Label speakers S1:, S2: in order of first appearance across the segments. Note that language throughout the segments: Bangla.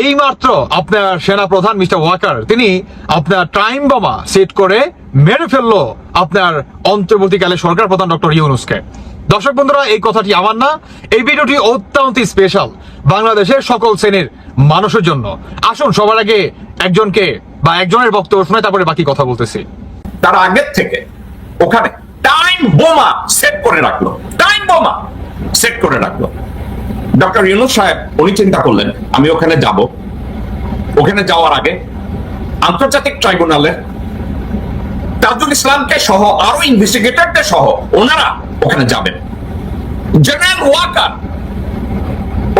S1: এই মাত্র আপনার সেনা প্রধান মিস্টার ওয়াকার, তিনি আপনার টাইম বোমা সেট করে মেরে ফেলল আপনার অন্তর্বর্তীকালে সরকার প্রধান ডক্টর ইউনুসকে। দর্শক বন্ধুরা, এই কথাটি আমার না, এই ভিডিওটি অত্যন্ত স্পেশাল বাংলাদেশের সকল শ্রেণির মানুষের জন্য। আসুন, সবার আগে একজনকে বা একজনের বক্তব্য শুনে তারপরে বাকি কথা বলতেছি।
S2: তার আগের থেকে ওখানে টাইম বোমা সেট করে রাখল, টাইম বোমা সেট করে রাখল। ডক্টর ইউনুস সাহেব, উনি চিন্তা করলেন, আমি ওখানে যাব। ওখানে যাওয়ার আগে আন্তর্জাতিক ট্রাইব্যুনালে তাজুল ইসলামকে সহ আরও ইনভেস্টিগেটরদের সহ ওনারা ওখানে যাবেন। জেনারেল ওয়াকার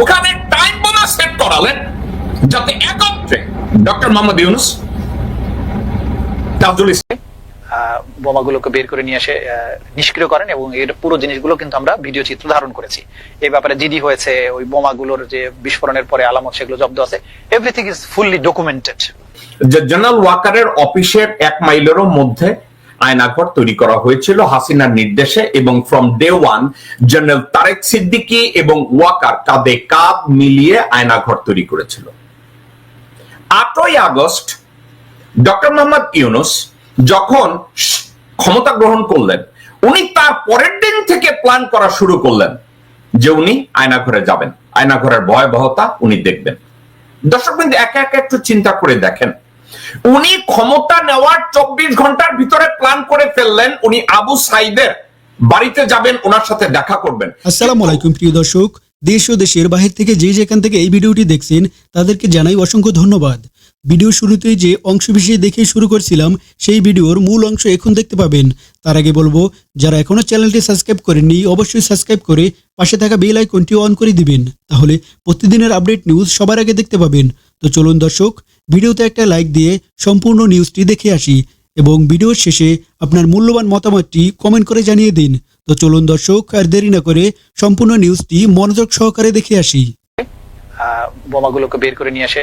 S2: ওখানে টাইম বোমা সেট করালেন যাতে একত্রে ডক্টর মোহাম্মদ ইউনুস, তাজুল ইসলাম
S3: বোমাগুলোকে বের করে নিয়ে এসে নিষ্ক্রিয় করেন এবং এর পুরো জিনিসগুলো কিন্তু আমরা ভিডিও চিত্র ধারণ করেছি। এই ব্যাপারে জিডি হয়েছে, ওই বোমাগুলোর যে বিস্ফোরণের পরে আলামত সেগুলো জব্দ আছে। Everything is fully documented
S2: general ওয়াকারের অফিসের এক মাইলেরও মধ্যে আয়নাঘর তৈরি করা হয়েছিল হাসিনার নির্দেশে এবং from day one general Tarek Siddiqui এবং ওয়াকার কাঁধে কাঁধ মিলিয়ে আয়নাঘর তৈরি করেছিল। আটই আগস্ট, ডক্টর মোহাম্মদ ইউনুস যখন ক্ষমতা গ্রহণ করলেন। উনি তার পরের দিন থেকে প্ল্যান করা শুরু করলেন যে উনি আয়নাঘরে যাবেন। আয়নাঘরের ভয়াবহতা উনি দেখবেন। দর্শক বিন্দু, একে একে একটু চিন্তা করে দেখেন। উনি ক্ষমতা নেওয়ার চব্বিশ ঘণ্টার ভিতরে প্ল্যান করে ফেললেন, উনি আবু সাইদের বাড়িতে যাবেন, ওনার সাথে দেখা করবেন।
S4: আসসালামু আলাইকুম, প্রিয় দর্শক। দেশ ও দেশের বাহির থেকে যে যেখান থেকে এই ভিডিওটি দেখছেন, তাদেরকে জানাই অসংখ্য ধন্যবাদ। ভিডিও শুরুতেই যে অংশবিশেষ দেখে শুরু করছিলাম, সেই ভিডিওর মূল অংশ এখন দেখতে পাবেন। তার আগে বলব, যারা এখনও চ্যানেলটি সাবস্ক্রাইব করেননি, অবশ্যই সাবস্ক্রাইব করে পাশে থাকা বেল আইকনটি অন করে দিবেন। তাহলে প্রতিদিনের আপডেট নিউজ সবার আগে দেখতে পাবেন। তো চলুন দর্শক, ভিডিওতে একটা লাইক দিয়ে সম্পূর্ণ নিউজটি দেখে আসি এবং ভিডিওর শেষে আপনার মূল্যবান মতামতটি কমেন্ট করে জানিয়ে দিন। তো চলুন দর্শক, আর দেরি না করে সম্পূর্ণ নিউজটি মনোযোগ সহকারে দেখে আসি।
S3: বোমাগুলোকে বের করে নিয়ে এসে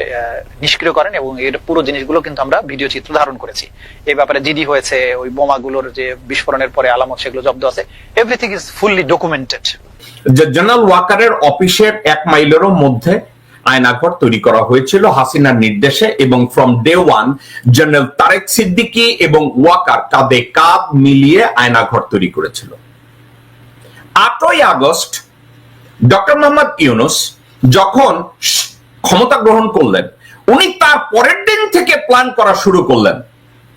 S3: নিষ্ক্রিয় করেন এবং এর পুরো জিনিসগুলো কিন্তু আমরা ভিডিও চিত্র ধারণ করেছি। এই ব্যাপারে জিডি হয়েছে, ওই বোমাগুলোর যে বিস্ফোরণের পরে আলামত সেগুলো জব্দ আছে। Everything is fully documented
S2: general ওয়াকারের অফিসের এক মাইলেরও মধ্যে আয়নাঘর তৈরি করা হয়েছিল হাসিনার নির্দেশে এবং from day one general Tarek Siddiqui এবং ওয়াকার কাঁধে কাঁধ মিলিয়ে আয়নাঘর তৈরি করেছিল। আটই আগস্ট, ডক্টর মোহাম্মদ ইউনুস যখন ক্ষমতা গ্রহণ করলেন, উনি তার পরের দিন থেকে প্ল্যান করা শুরু করলেন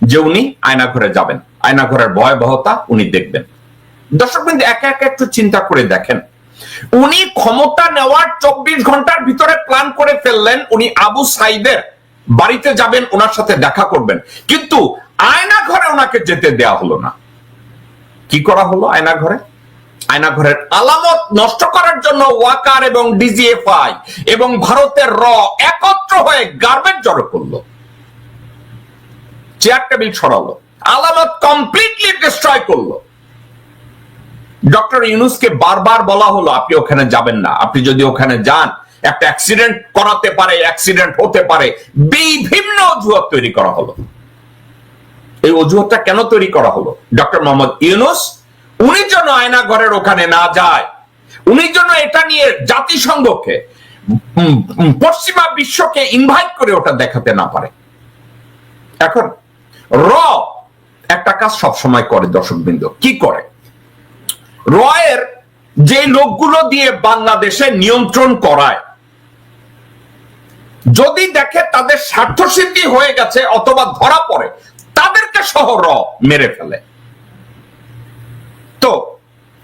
S2: যে উনি আয়নাঘরে যাবেন। আয়নাঘরের ভয়াবহতা উনি দেখবেন। দর্শক বিন্দু, একে একে একটু চিন্তা করে দেখেন। উনি ক্ষমতা নেওয়ার চব্বিশ ঘণ্টার ভিতরে প্ল্যান করে ফেললেন, উনি আবু সাইদের বাড়িতে যাবেন, ওনার সাথে দেখা করবেন। কিন্তু আয়না ঘরে ওনাকে যেতে দেয়া হলো না। কি করা হলো আয়না ঘরে আয়না ঘরের আলামত নষ্ট করার জন্য ওয়াকার এবং ডিজিএফআই এবং ভারতের র একত্র হয়ে গার্বেজ জড়ো করল। চেয়ার টেবিল ছড়ালো আলামত কমপ্লিটলি ডিস্ট্রয় করল। ডক্টর ইউনুসকে বারবার বলা হলো, আপনি ওখানে যাবেন না। আপনি যদি ওখানে যান, একটা অ্যাক্সিডেন্ট করাতে পারে অ্যাক্সিডেন্ট হতে পারে। বিভিন্ন অজুহাত তৈরি করা হলো। এই অজুহাতটা কেন তৈরি করা হলো? ডক্টর মোহাম্মদ ইউনুস উনি যেন আয়না ঘরের ওখানে না যায়, উনি যেন এটা নিয়ে জাতিসংঘকে পশ্চিমা বিশ্বকে ইনভাইট করে ওটা দেখাতে না পারে। এখন, র একটা কাজ সবসময় করে দর্শকবৃন্দ। কি করে? রয়ের যে লোকগুলো দিয়ে বাংলাদেশে নিয়ন্ত্রণ করায়, যদি দেখে তাদের স্বার্থসিদ্ধি হয়ে গেছে অথবা ধরা পড়ে, তাদেরকে সহ র মেরে ফেলে। তো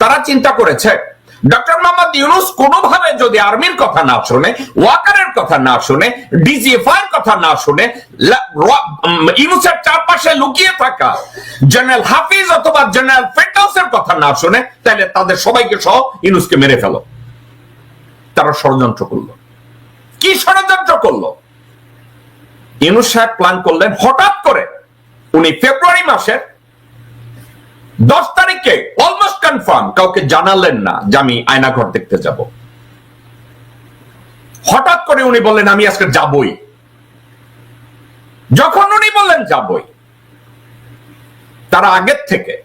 S2: তারা চিন্তা করেছে। ডক্টর মোহাম্মদ ইউনুস কোনোভাবে যদি আর্মির কথা না শুনে, ওয়াকারের কথা না শুনে ডিজিএফআই কথা না শুনে ইউনুসের চারপাশে লুকিয়ে থাকা জেনারেল হাফিজ অথবা জেনারেল ফেরদাউসের কথা না শুনে, তাহলে তাদের সবাইকে সহ ইউনুসকে মেরে ফেলো। তারা ষড়যন্ত্র করল। কি ষড়যন্ত্র করল? ইউনুস সাহেব প্ল্যান করলেন, হঠাৎ করে উনি ফেব্রুয়ারি মাসের দশ তারিখে অলমোস্ট কনফার্ম কাউকে জানালেন না যে আমি আয়নাঘর দেখতে যাব। হঠাৎ করে উনি বললেন, আমি আজকে যাবই। যখন উনি বললেন, যাবই। তারা আগের থেকে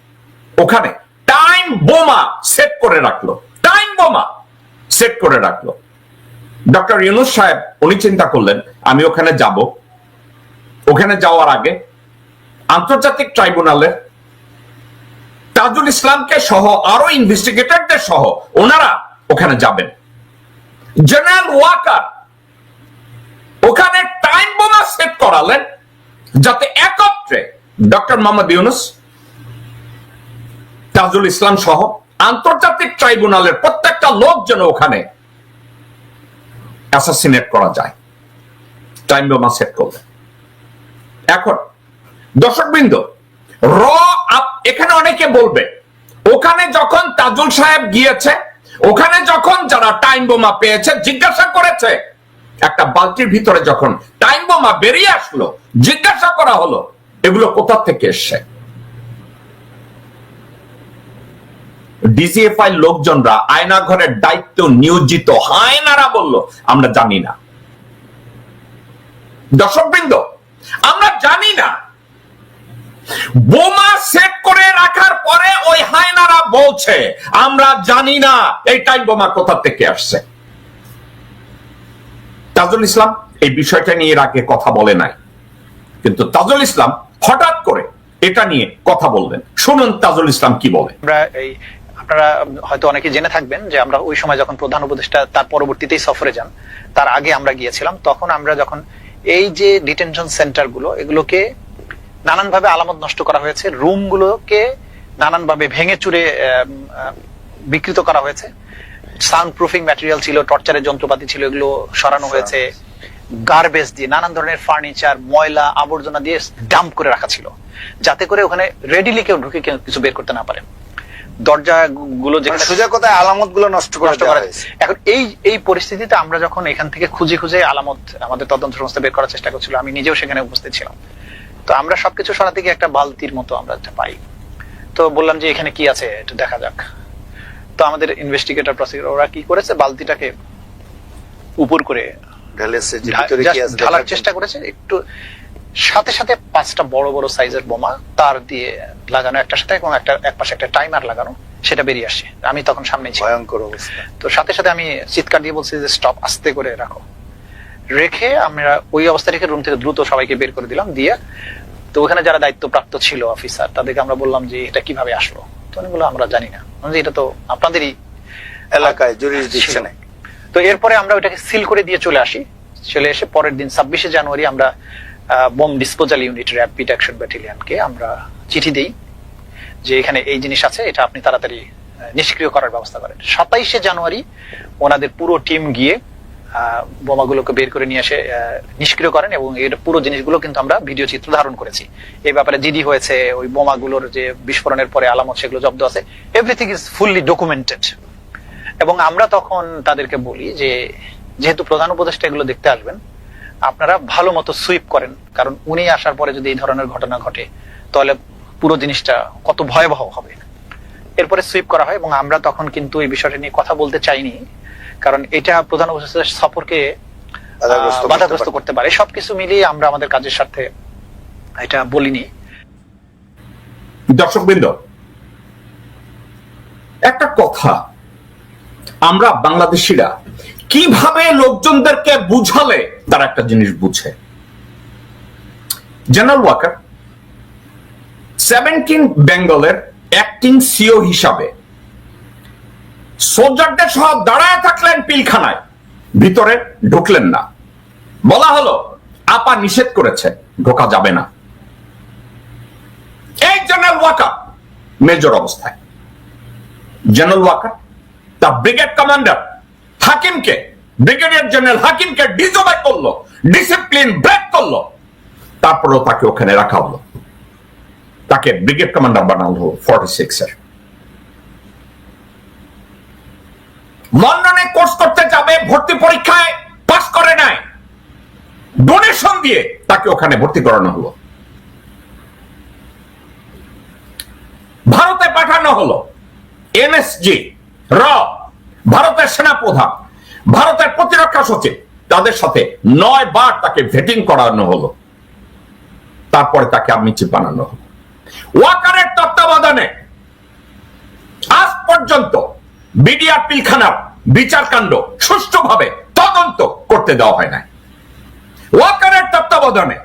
S2: ওখানে টাইম বোমা সেট করে রাখল। টাইম বোমা সেট করে রাখল। ডক্টর ইউনুস সাহেব, উনি চিন্তা করলেন, আমি ওখানে যাব। ওখানে যাওয়ার আগে আন্তর্জাতিক ট্রাইব্যুনালের তাজুল ইসলামকে সহ আরও ইনভেস্টিগেটরদের সহ ওনারা ওখানে যাবেন। জেনারেল ওয়াকার ওখানে টাইম বোমা সেট করালেন যাতে একত্রে ডক্টর মোহাম্মদ ইউনুস তাজুল ইসলাম সহ আন্তর্জাতিক ট্রাইব্যুনালের প্রত্যেকটা লোক যেন ওখানে অ্যাসাসিনেট করা যায়। টাইম বোমা সেট করলে এখন দর্শকবৃন্দ র এখানে অনেকে বলবে। ওখানে যখন তাজুল সাহেব গিয়েছে, ওখানে যখন যারা টাইম বোমা পেয়েছে, জিজ্ঞাসা করেছে, একটা বালতির ভিতরে যখন টাইম বোমা বেরিয়ে আসলো, জিজ্ঞাসা করা হলো, এগুলো কোথা থেকে এসছে? ডিজিএফআই লোকজনরা আয়নাঘরের দায়িত্ব নিয়োজিত। হায়নারা বলল, আমরা জানি না। দর্শকবৃন্দ, আমরা জানি না বোমা সেট করে রাখার পরে ওই হায়নারা বলছে, আমরা জানি না, এই টাইম বোমা কোথা থেকে আসছে? তাজুল ইসলাম এই বিষয়টা নিয়ে আগে কথা বলে নাই। কিন্তু তাজুল ইসলাম হঠাৎ করে এটা নিয়ে কথা বললেন। শুনুন তাজুল ইসলাম কি বলে।
S3: আমরা এই, আপনারা হয়তো অনেকে জেনে থাকবেন যে আমরা ওই সময় যখন প্রধান উপদেষ্টা তার পরবর্তীতেই সফরে যান, তার আগে আমরা গিয়েছিলাম, তখন আমরা যখন এই যে ডিটেনশন সেন্টারগুলো এগুলোকে নানানভাবে আলামত নষ্ট করা হয়েছে। রুম গুলোকে নানানভাবে ভেঙে চুরে বিকৃত করা হয়েছে। সাউন্ড প্রুফিং ম্যাটেরিয়াল ছিল টর্চারের যন্ত্রপাতি ছিল এগুলো সরানো হয়েছে। গার্বেজ দিয়ে নানান ধরনের ফার্নিচার ময়লা আবর্জনা দিয়ে ডাম্প করে রাখা ছিল। যাতে করে ওখানে রেডিলি কেউ ঢুকে কেউ কিছু বের করতে না পারে। দরজা গুলো
S5: মানে
S3: যেখানে
S5: সোজা কথায় আলামতগুলো নষ্ট
S3: নষ্ট করা এখন এই এই পরিস্থিতিতে আমরা যখন এখান থেকে খুঁজে খুঁজে আলামত আমাদের তদন্ত সংস্থা বের করার চেষ্টা করছিল আমি নিজেও সেখানে উপস্থিত ছিলাম। তো আমরা সবকিছু সরাতে গিয়ে একটা বালতির মতো আমরা পাই। তো বললাম যে এখানে কি আছে একটু দেখা যাক। তো আমাদের ইনভেস্টিগেটর প্রসিকিউটর ওরা কি করেছে? বালতিটাকে উপর করে
S5: ঢেলেছে যে ভিতরে কি আছে
S3: ঢালার চেষ্টা করেছে। একটু সাথে সাথে পাঁচটা বড় বড় সাইজের বোমা তার দিয়ে লাগানো একটা সাথে এবং একটা এক পাশে একটা টাইমার লাগানো সেটা বেরিয়ে আসছে। আমি তখন সামনে ছিলাম।
S5: ভয়ঙ্কর অবস্থা।
S3: তো সাথে সাথে আমি চিৎকার দিয়ে বলছি যে স্টপ আস্তে করে রাখো। রেখে আমরা ওই অবস্থা রেখে রুম থেকে দ্রুত সবাইকে বের করে দিলাম দিয়ে তো ওখানে যারা দায়িত্বপ্রাপ্ত ছিল অফিসার তাদেরকে আমরা বললাম যে এটা কীভাবে আসলো? তো উনি বলল আমরা জানি না। এটা তো আপনাদেরই
S5: এলাকায় জরুরি
S3: তো এরপরে আমরা ওটাকে সিল করে দিয়ে চলে আসি। চলে এসে পরের দিন ছাব্বিশে জানুয়ারি আমরা bomb disposal unit rapid action ব্যাটালিয়নকে আমরা চিঠি দেই যে এখানে এই জিনিস আছে এটা আপনি তাড়াতাড়ি নিষ্ক্রিয় করার ব্যবস্থা করেন। সাতাইশে জানুয়ারি ওনাদের পুরো টিম গিয়ে বোমাগুলোকে বের করে নিয়ে এসে নিষ্ক্রিয় করেন এবং এর পুরো জিনিসগুলো কিন্তু আমরা ভিডিও চিত্র ধারণ করেছি। এই ব্যাপারে জিডি হয়েছে, ওই বোমাগুলোর যে বিস্ফোরণের পরে আলামত, সেগুলো জব্দ আছে। এভরিথিং ইজ ফুললি ডকুমেন্টেড এবং আমরা তখন তাদেরকে বলি যে, যেহেতু প্রধান উপদেষ্টা এগুলো দেখতে আসবেন, আপনারা ভালো মতো সুইপ করেন। কারণ উনি আসার পরে যদি এই ধরনের ঘটনা ঘটে, তাহলে পুরো জিনিসটা কত ভয়াবহ হবে। এরপরে সুইপ করা হয় এবং আমরা তখন কিন্তু এই বিষয়টা নিয়ে কথা বলতে চাইনি। কারণ এটা প্রধান উপদেষ্টার সফরকে
S5: বাধাগ্রস্ত করতে পারে।
S3: সবকিছু মিলিয়ে আমরা আমাদের কাজের স্বার্থে এটা বলিনি।
S2: দর্শকবৃন্দ একটা কথা আমরা বাংলাদেশিরা কীভাবে লোকজনদেরকে বুঝালে তারা একটা জিনিস বুঝে? জেনারেল ওয়াকার সেভেন্টিন বেঙ্গলের অ্যাক্টিং সিও হিসাবে সোলজারদের সহ দাঁড়ায় থাকলেন পিলখানায়। ভিতরে ঢুকলেন না। বলা হলো, আপা নিষেধ করেছে, ঢোকা যাবে না। এই জেনারেল ওয়াকার, মেজর অবস্থায়। জেনারেল ওয়াকার তার ব্রিগেড কমান্ডার হাকিমকে, ব্রিগেডিয়ার জেনারেল হাকিমকে ডিজোবাই করল, ডিসিপ্লিন ব্রেক করল। তারপরেও তাকে ওখানে রাখা হলো। তাকে ব্রিগেড কমান্ডার বানানো হলো ফর্টি সিক্স এর। লন্ডনে কোর্স করতে যাবে, ভর্তি পরীক্ষায় পাস করে নাই। ডোনেশন দিয়ে তাকে ওখানে ভর্তি করানো হলো। ভারতে পাঠানো হলো। এনএসজি, র, ভারতের সেনা প্রধান ভারতের প্রতিরক্ষা সচিব, তাদের সাথে নয় বার তাকে ভেটিং করানো হলো। তারপরে তাকে আমি চিফ বানানো হলো। ওয়াকারের তত্ত্বাবধানে আজ পর্যন্ত বিডিআর পিলখানার বিচার কাণ্ড সুষ্ঠুভাবে তদন্ত করতে দেওয়া হয় না ওয়াকারের তত্ত্বাবধানে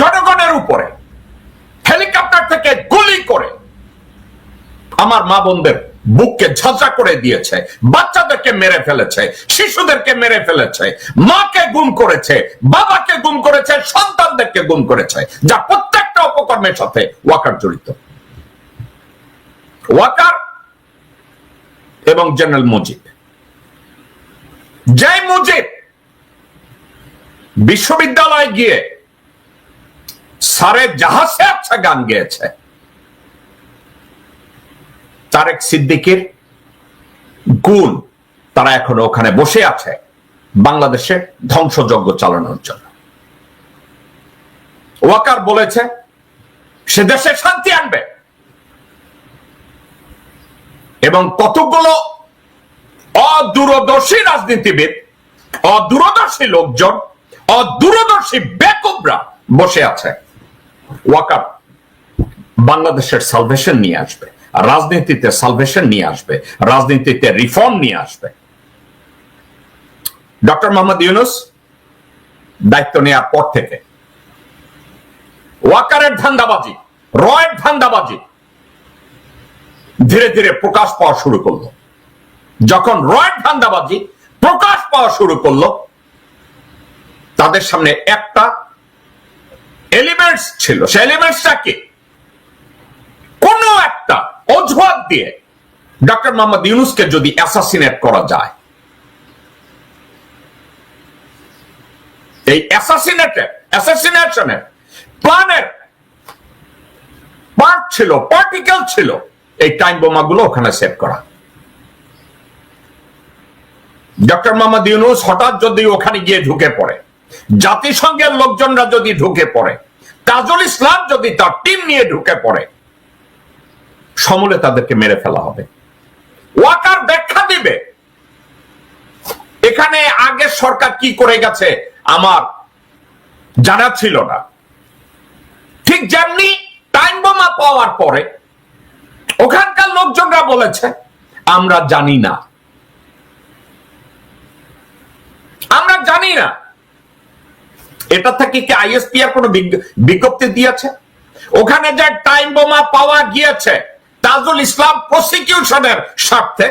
S2: জনগণের উপরে হেলিকপ্টার থেকে গুলি করে আমার মা বোনদের বুককে ঝাঁঝা করে দিয়েছে, বাচ্চাদেরকে মেরে ফেলেছে, শিশুদেরকে মেরে ফেলেছে, মাকে গুম করেছে, বাবাকে গুম করেছে, সন্তানদেরকে গুম করেছে, যা প্রত্যেকটা অপকর্মের সাথে ওয়াকার জড়িত। ওয়াকার এবং জেনারেল মুজিব জয় মুজিব বিশ্ববিদ্যালয়ে গিয়ে সারে জাহাজে আচ্ছা গান গেয়েছে, তারেক সিদ্দিকের গুণ তারা এখনও ওখানে বসে আছে বাংলাদেশে ধ্বংসযজ্ঞ চালানোর জন্য। ওয়াকার বলেছে, সে দেশে শান্তি আনবে। এবং কতগুলো অদূরদর্শী রাজনীতিবিদ, অদূরদর্শী লোকজন, অদূরদর্শী বেকুবরা বসে আছে। ওয়াকার বাংলাদেশের সালভেশন নিয়ে আসবে, রাজনীতিতে সালভেশন নিয়ে আসবে, রাজনীতিতে রিফর্ম নিয়ে আসবে। ডক্টর মোহাম্মদ ইউনুস দায়িত্ব নেওয়ার পর থেকে। ওয়াকারের ধান্দাবাজি, রয়ের ধান্দাবাজি ধীরে ধীরে প্রকাশ পাওয়া শুরু করল। যখন রয়ের ধান্দাবাজি প্রকাশ পাওয়া শুরু করল, তাদের সামনে একটা এলিমেন্টস ছিল। সে এলিমেন্টসটা কি? কোন একটা অজুহাত দিয়ে ডক্টর মোহাম্মদ ইউনুসকে যদি অ্যাসাসিনেট করা যায়, এই অ্যাসাসিনেটের অ্যাসাসিনেশনের প্ল্যানের পার্ট ছিল পার্টিকেল ছিল এই টাইম বোমাগুলো ওখানে সেট করা। ডক্টর মোহাম্মদ ইউনুস হঠাৎ যদি ওখানে গিয়ে ঢুকে পড়ে, জাতিসংঘের লোকজনরা যদি ঢুকে পড়ে, তাজুল ইসলাম যদি তার টিম নিয়ে ঢুকে পড়ে, সমূলে তাদেরকে মেরে ফেলা হবে। ওয়াকার ব্যাখ্যা দিবে। এখানে আগে সরকার কি করে গেছে আমার জানা ছিল না। ঠিক যেমনি টাইম বোমা পাওয়ার পরে ওখানকার লোকজনরা বলেছে, আমরা জানি না। আমরা জানি না। এটা থেকে কি আইএসপি আর কোনো বিজ্ঞপ্তি দিয়েছে? ওখানে যে টাইম বোমা পাওয়া গিয়েছে, তাজুল ইসলাম প্রসিকিউশনের স্বার্থে,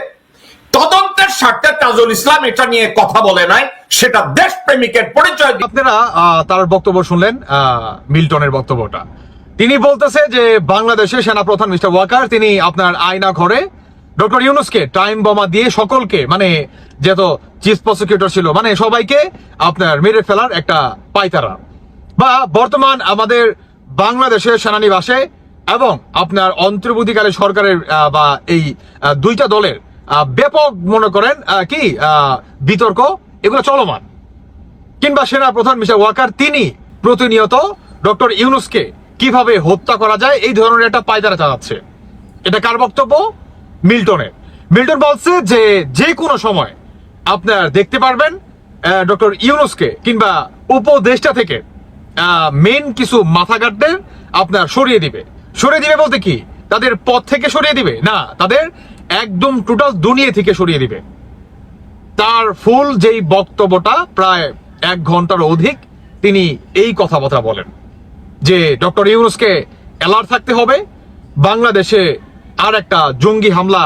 S2: তদন্তের স্বার্থে তাজুল ইসলাম এটা নিয়ে কথা বলে নাই, সেটা দেশপ্রেমিকের পরিচয়
S1: আপনারা তার বক্তব্য শুনলেন মিল্টনের বক্তব্যটা। তিনি বলতেছে যে বাংলাদেশের সেনাপ্রধান মিস্টার ওয়াকার, তিনি আপনার আয়না ঘরে। ডক্টর ইউনুসকে টাইম বোমা দিয়ে সকলকে মানে যেহেতু চিফ প্রসিকিউটর ছিল মানে সবাইকে আপনার মেরে ফেলার একটা পাইতারা বা বর্তমান আমাদের বাংলাদেশের সেনানিবাসে এবং আপনার অন্তর্বর্তীকালে সরকারের বা এই দুইটা দলের ব্যাপক মনে করেন কি বিতর্ক, এগুলো চলমান। কিংবা সেনা প্রধান মিস্টার ওয়াকার, তিনি প্রতিনিয়ত ডক্টর ইউনুসকে কীভাবে হত্যা করা যায়, এই ধরনের একটা পায়দারা চালাচ্ছে। এটা কার বক্তব্য? মিল্টনের। মিল্টন বলছে যে যে কোনো সময় আপনার দেখতে পারবেন ডক্টর ইউনুসকে কিংবা উপদেষ্টা থেকে মেন কিছু মাথা মাথাঘাটদের আপনার সরিয়ে দিবে। সরিয়ে দিবে বলতে কি? তাদের পথ থেকে সরিয়ে দিবে? না, তাদের একদম টোটাল দুনিয়া থেকে সরিয়ে দিবে। তার ফুল যেই বক্তব্যটা প্রায় এক ঘণ্টার অধিক তিনি এই কথাবার্তা বলেন। যে ডক্টর ইউনুসকে অ্যালার্ট থাকতে হবে, বাংলাদেশে আর একটা জঙ্গি হামলা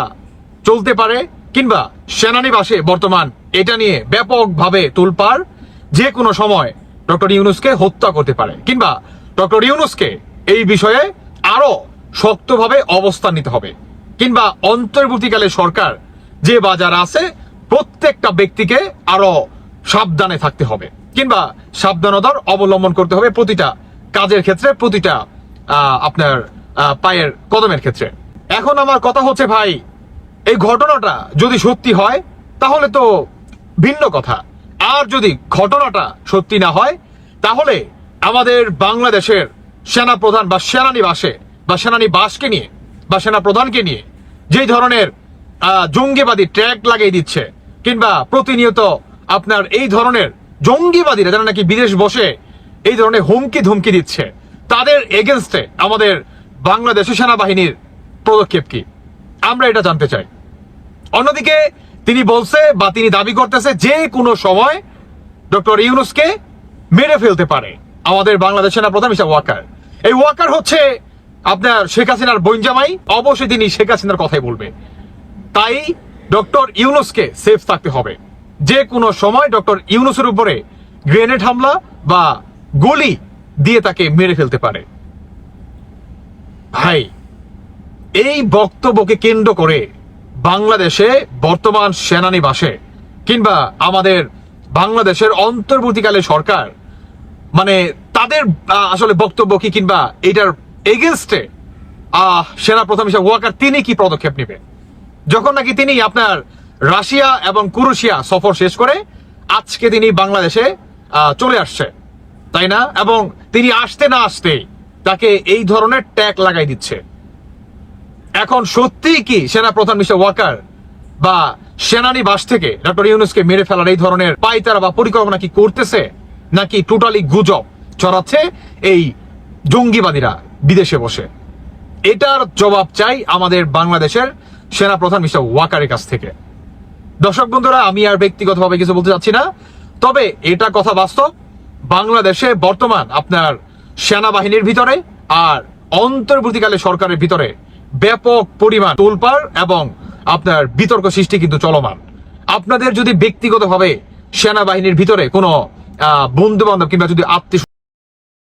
S1: চলতে পারে কিংবা সেনানিবাসে বর্তমান এটা নিয়ে ব্যাপকভাবে তুলপাড় যে কোনো সময় ডক্টর ইউনুসকে হত্যা করতে পারে কিংবা ডক্টর ইউনুসকে এই বিষয়ে আরও শক্তভাবে অবস্থান নিতে হবে কিংবা অন্তর্বর্তীকালে সরকার যে বাজার আছে, প্রত্যেকটা ব্যক্তিকে আরও সাবধানে থাকতে হবে কিংবা সাবধানতার অবলম্বন করতে হবে প্রতিটা কাজের ক্ষেত্রে প্রতিটা আপনার পায়ের কদমের ক্ষেত্রে। এখন আমার কথা হচ্ছে ভাই, এই ঘটনাটা যদি সত্যি হয়, তাহলে তো ভিন্ন কথা। আর যদি ঘটনাটা সত্যি না হয়, তাহলে আমাদের বাংলাদেশের সেনা প্রধান বা সেনানিবাসে বা সেনানিবাসকে নিয়ে বা সেনা প্রধানকে নিয়ে যেই ধরনের জঙ্গিবাদী ট্র্যাক লাগিয়ে দিচ্ছে, কিংবা প্রতিনিয়ত আপনার এই ধরনের জঙ্গিবাদীরা যারা নাকি বিদেশ বসে এই ধরনের হুমকি ধুমকি দিচ্ছে। তাদের এগেনস্টে আমাদের বাংলাদেশের সেনাবাহিনীর পদক্ষেপ কি? আমরা এটা জানতে চাই। অন্যদিকে তিনি বলছে বা তিনি দাবি করতেছে যে কোনো সময় ডক্টর ইউনুসকে মেরে ফেলতে পারে আমাদের বাংলাদেশ সেনা প্রধান মিস্টার ওয়াকার। এই ওয়াকার হচ্ছে আপনার শেখ হাসিনার বৈনজামাই অবশ্যই তিনি শেখ হাসিনার কথাই বলবে। তাই ডক্টর ইউনুসকে সেফ থাকতে হবে। যে কোনো সময় ডক্টর ইউনুসের উপরে গ্রেনেড হামলা বা গুলি দিয়ে তাকে মেরে ফেলতে পারে। ভাই, এই বক্তব্যকে কেন্দ্র করে বাংলাদেশে বর্তমান সেনানিবাসে কিংবা আমাদের বাংলাদেশের অন্তর্বর্তীকালে সরকার মানে তাদের আসলে বক্তব্য কি কিংবা এটার এগেনস্টে সেনা প্রধান হিসেবে ওয়াকার তিনি কি পদক্ষেপ নেবে যখন নাকি তিনি আপনার রাশিয়া এবং কুরুশিয়া সফর শেষ করে, আজকে তিনি বাংলাদেশে চলে আসছে তাই না? এবং তিনি আসতে না আসতেই তাকে এই ধরনের ট্যাগ লাগাই দিচ্ছে। এখন সত্যি কি সেনা প্রধান মিস্টার ওয়াকার বা সেনানিবাস থেকে ডক্টর ইউনুসকে মেরে ফেলার এই ধরনের পাইতারা বা পরিকল্পনা কি করতেছে, নাকি টোটালি গুজব ছড়াচ্ছে এই জঙ্গিবাদীরা বিদেশে বসে? এটার জবাব চাই আমাদের বাংলাদেশের সেনা প্রধান মিস্টার ওয়াকারের কাছ থেকে। দর্শক বন্ধুরা, আমি আর ব্যক্তিগতভাবে কিছু বলতে চাচ্ছি না, তবে এটা কথা বাস্তব। বাংলাদেশে বর্তমান আপনার সেনাবাহিনীর ভিতরে আর অন্তর্বর্তীকালে সরকারের ভিতরে ব্যাপক পরিমাণ তোলপাড় এবং আপনার বিতর্ক সৃষ্টি কিন্তু চলমান। আপনাদের যদি ব্যক্তিগতভাবে সেনাবাহিনীর ভিতরে কোনো বন্ধু বান্ধব কিংবা যদি আত্মীয়